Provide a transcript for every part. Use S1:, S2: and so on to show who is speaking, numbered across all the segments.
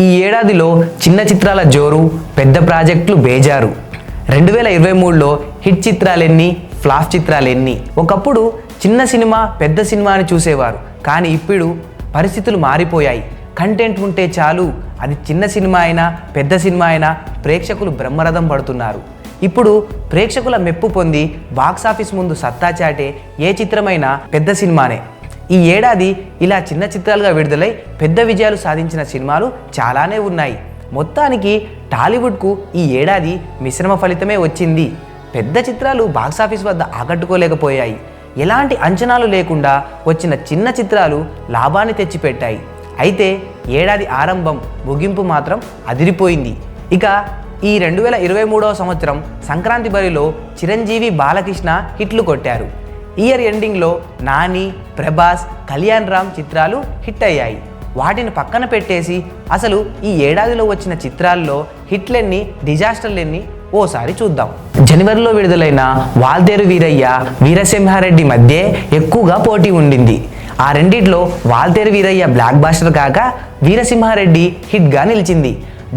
S1: ఈ ఏడాదిలో చిన్న చిత్రాల జోరు పెద్ద ప్రాజెక్టులు బేజారు. రెండు వేల ఇరవై మూడులో హిట్ చిత్రాలెన్ని ఫ్లాప్ చిత్రాలెన్ని. ఒకప్పుడు చిన్న సినిమా పెద్ద సినిమా అని చూసేవారు. కానీ ఇప్పుడు పరిస్థితులు మారిపోయాయి. కంటెంట్ ఉంటే చాలు అది చిన్న సినిమా అయినా పెద్ద సినిమా అయినా ప్రేక్షకులు బ్రహ్మరథం పడుతున్నారు. ఇప్పుడు ప్రేక్షకుల మెప్పు పొంది బాక్సాఫీస్ ముందు సత్తా చాటే ఏ చిత్రమైనా పెద్ద సినిమానే. ఈ ఏడాది ఇలా చిన్న చిత్రాలుగా విడుదలై పెద్ద విజయాలు సాధించిన సినిమాలు చాలానే ఉన్నాయి. మొత్తానికి టాలీవుడ్కు ఈ ఏడాది మిశ్రమ ఫలితమే వచ్చింది. పెద్ద చిత్రాలు బాక్సాఫీస్ వద్ద ఆకట్టుకోలేకపోయాయి. ఎలాంటి అంచనాలు లేకుండా వచ్చిన చిన్న చిత్రాలు లాభాన్ని తెచ్చిపెట్టాయి. అయితే ఏడాది ఆరంభం ముగింపు మాత్రం అదిరిపోయింది. ఇక ఈ రెండు వేల ఇరవై మూడవ సంవత్సరం సంక్రాంతి బరిలో చిరంజీవి బాలకృష్ణ హిట్లు కొట్టారు. ఇయర్ ఎండింగ్లో నాని ప్రభాస్ కళ్యాణ్ రామ్ చిత్రాలు హిట్ అయ్యాయి. వాటిని పక్కన పెట్టేసి అసలు ఈ ఏడాదిలో వచ్చిన చిత్రాల్లో హిట్లెన్ని డిజాస్టర్లెన్ని ఓసారి చూద్దాం. జనవరిలో విడుదలైన వాల్తేరు వీరయ్య వీరసింహారెడ్డి మధ్య ఎక్కువగా పోటీ ఉండింది. ఆ రెండిట్లో వాల్తేరు వీరయ్య బ్లాక్ బాస్టర్ కాక వీరసింహారెడ్డి హిట్గా నిలిచింది.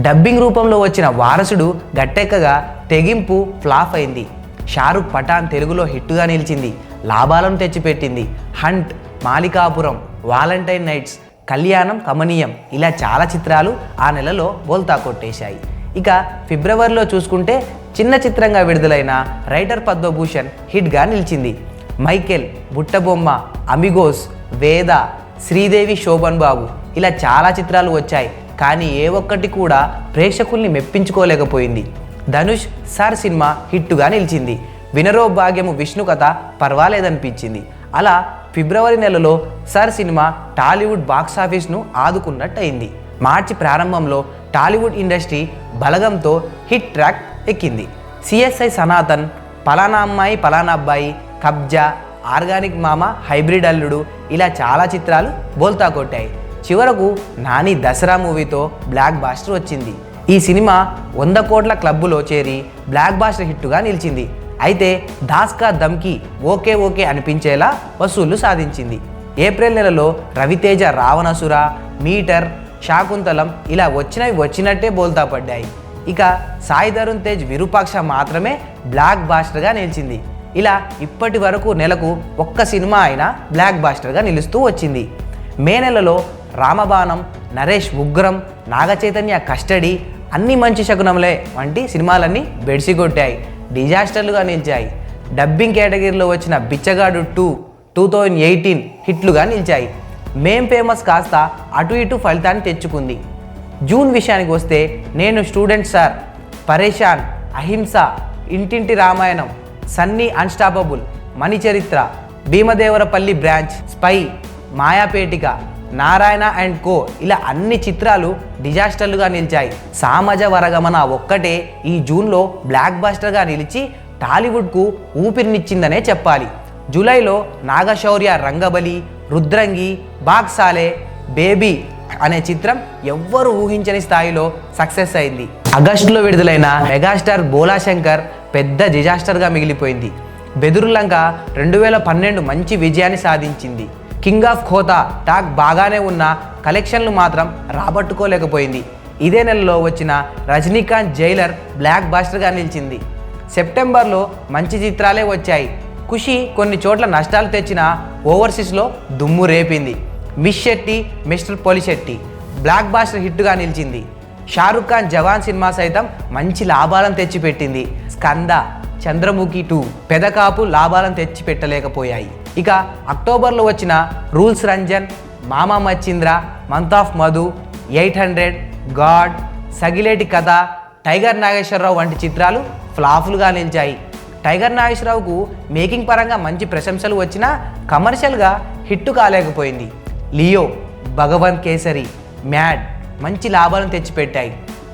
S1: డబ్బింగ్ రూపంలో వచ్చిన వారసుడు గట్టెక్కగా తెగింపు ఫ్లాప్ అయింది. షారుఖ్ పఠాన్ తెలుగులో హిట్టుగా నిలిచింది. లాభాలను తెచ్చిపెట్టింది. హంట్ మాలికాపురం వాలంటైన్ నైట్స్ కళ్యాణం కమనీయం ఇలా చాలా చిత్రాలు ఆ నెలలో బోల్తా కొట్టేశాయి. ఇక ఫిబ్రవరిలో చూసుకుంటే చిన్న చిత్రంగా విడుదలైన రైటర్ పద్మభూషణ్ హిట్గా నిలిచింది. మైకెల్ బుట్టబొమ్మ అమిగోస్ వేద శ్రీదేవి శోభన్ బాబు ఇలా చాలా చిత్రాలు వచ్చాయి. కానీ ఏ ఒక్కటి కూడా ప్రేక్షకుల్ని మెప్పించుకోలేకపోయింది. ధనుష్ సార్ సినిమా హిట్టుగా నిలిచింది. వినరో భాగ్యము విష్ణు కథ పర్వాలేదనిపించింది. అలా ఫిబ్రవరి నెలలో సర్ సినిమా టాలీవుడ్ బాక్స్ ఆఫీస్ను ఆదుకున్నట్టయింది. మార్చి ప్రారంభంలో టాలీవుడ్ ఇండస్ట్రీ బలగంతో హిట్ ట్రాక్ ఎక్కింది. సిఎస్ఐ సనాతన్ పలానా అమ్మాయి పలానా అబ్బాయి కబ్జా ఆర్గానిక్ మామ హైబ్రిడ్ అల్లుడు ఇలా చాలా చిత్రాలు బోల్తా కొట్టాయి. చివరకు నాని దసరా మూవీతో బ్లాక్ బాస్టర్ వచ్చింది. ఈ సినిమా వంద కోట్ల క్లబ్బులో చేరి బ్లాక్ బాస్టర్ హిట్టుగా నిలిచింది. అయితే దాస్కా దమ్కి ఓకే ఓకే అనిపించేలా వసూళ్ళు సాధించింది. ఏప్రిల్ నెలలో రవితేజ రావణసుర మీటర్ శాకుంతలం ఇలా వచ్చినవి వచ్చినట్టే బోల్తా పడ్డాయి. ఇక సాయి ధరుణ్ తేజ్ విరూపాక్ష మాత్రమే బ్లాక్ బాస్టర్గా నిలిచింది. ఇలా ఇప్పటి వరకు నెలకు ఒక్క సినిమా అయినా బ్లాక్ బాస్టర్గా నిలుస్తూ వచ్చింది. మే నెలలో రామబాణం నరేష్ ఉగ్రం నాగచైతన్య కస్టడీ అన్ని మంచి శకునములే వంటి సినిమాలన్నీ బెడిసిగొట్టాయి డిజాస్టర్లుగా నిలిచాయి. డబ్బింగ్ కేటగిరీలో వచ్చిన Bichagadu two two thousand eighteen హిట్లుగా నిలిచాయి. మేం ఫేమస్ కాస్త అటు ఇటు ఫలితాన్ని తెచ్చుకుంది. జూన్ విషయానికి వస్తే నేను student sir Pareshan Ahimsa Intinti Ramayanam Sunny unstoppable Manicharitra Bhimadevarapalli branch spy Mayapetika Narayana and co ఇలా అన్ని చిత్రాలు డిజాస్టర్లుగా నిలిచాయి. సామజ వరగమన ఒక్కటే ఈ జూన్లో బ్లాక్ బాస్టర్గా నిలిచి టాలీవుడ్కు ఊపిరినిచ్చిందనే చెప్పాలి. జూలైలో నాగశౌర్య రంగబలి రుద్రంగి బాక్సాలే బేబీ అనే చిత్రం ఎవ్వరు ఊహించని స్థాయిలో సక్సెస్ అయింది. ఆగస్టులో విడుదలైన మెగాస్టార్ బోలాశంకర్ పెద్ద డిజాస్టర్గా మిగిలిపోయింది. బెదురులంక రెండు వేల పన్నెండు మంచి విజయాన్ని సాధించింది. కింగ్ ఆఫ్ ఖోతా టాక్ బాగానే ఉన్న కలెక్షన్లు మాత్రం రాబట్టుకోలేకపోయింది. ఇదే నెలలో వచ్చిన రజనీకాంత్ జైలర్ బ్లాక్ బాస్టర్గా నిలిచింది. సెప్టెంబర్లో మంచి చిత్రాలే వచ్చాయి. ఖుషి కొన్ని చోట్ల నష్టాలు తెచ్చిన ఓవర్సీస్లో దుమ్ము రేపింది. Miss Shetty mister Polishetty blockbuster హిట్గా నిలిచింది. షారుఖ్ ఖాన్ జవాన్ సినిమా సైతం మంచి లాభాలను తెచ్చిపెట్టింది. స్కంద చంద్రముఖి టూ పెదకాపు లాభాలను తెచ్చిపెట్టలేకపోయాయి. ఇక అక్టోబర్లో వచ్చిన rules Ranjan Mama Machindra month of Madhu eight hundred god Sagileti Katha tiger Nageswararao వంటి చిత్రాలు ఫ్లాఫులుగా నిలిచాయి. టైగర్ నాగేశ్వరరావుకు మేకింగ్ పరంగా మంచి ప్రశంసలు వచ్చినా కమర్షియల్గా హిట్టు కాలేకపోయింది. లియో భగవంత్ కేసరి మ్యాడ్ మంచి లాభాలను తెచ్చిపెట్టాయి.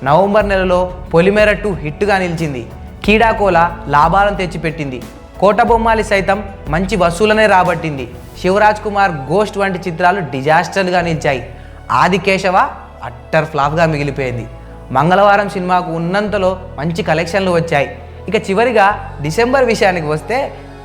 S1: నవంబర్ నెలలో పొలిమేర టూ హిట్టుగా నిలిచింది. కీడాకోల లాభాలను తెచ్చిపెట్టింది. కోటబొమ్మాలి సైతం మంచి వసూలనే రాబట్టింది. శివరాజ్ కుమార్ గోస్ట్ వంటి చిత్రాలు డిజాస్టర్లుగా నిలిచాయి. ఆదికేశవ అట్టర్ ఫ్లాప్గా మిగిలిపోయింది. మంగళవారం సినిమాకు ఉన్నంతలో మంచి కలెక్షన్లు వచ్చాయి. ఇక చివరిగా డిసెంబర్ విషయానికి వస్తే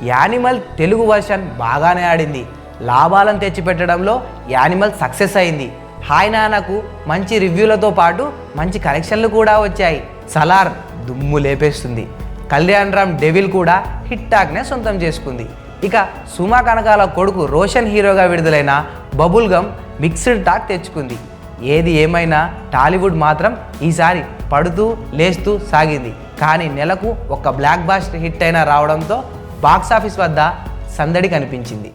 S1: యానిమల్ తెలుగు వర్షన్ బాగానే ఆడింది. లాభాలను తెచ్చిపెట్టడంలో యానిమల్ సక్సెస్ అయింది. హాయ్ నాన్నకు మంచి రివ్యూలతో పాటు మంచి కలెక్షన్లు కూడా వచ్చాయి. సలార్ దుమ్ము లేపేస్తుంది. కళ్యాణ్ రామ్ డెవిల్ కూడా హిట్ టాక్నే సొంతం చేసుకుంది. ఇక సుమా కనకాల కొడుకు రోషన్ హీరోగా విడుదలైన బబుల్ గమ్ మిక్స్డ్ టాక్ తెచ్చుకుంది. ఏది ఏమైనా టాలీవుడ్ మాత్రం ఈసారి పడుతూ లేస్తూ సాగింది. కానీ నెలకు ఒక బ్లాక్ బాస్టర్ హిట్ అయినా రావడంతో బాక్సాఫీస్ వద్ద సందడి కనిపించింది.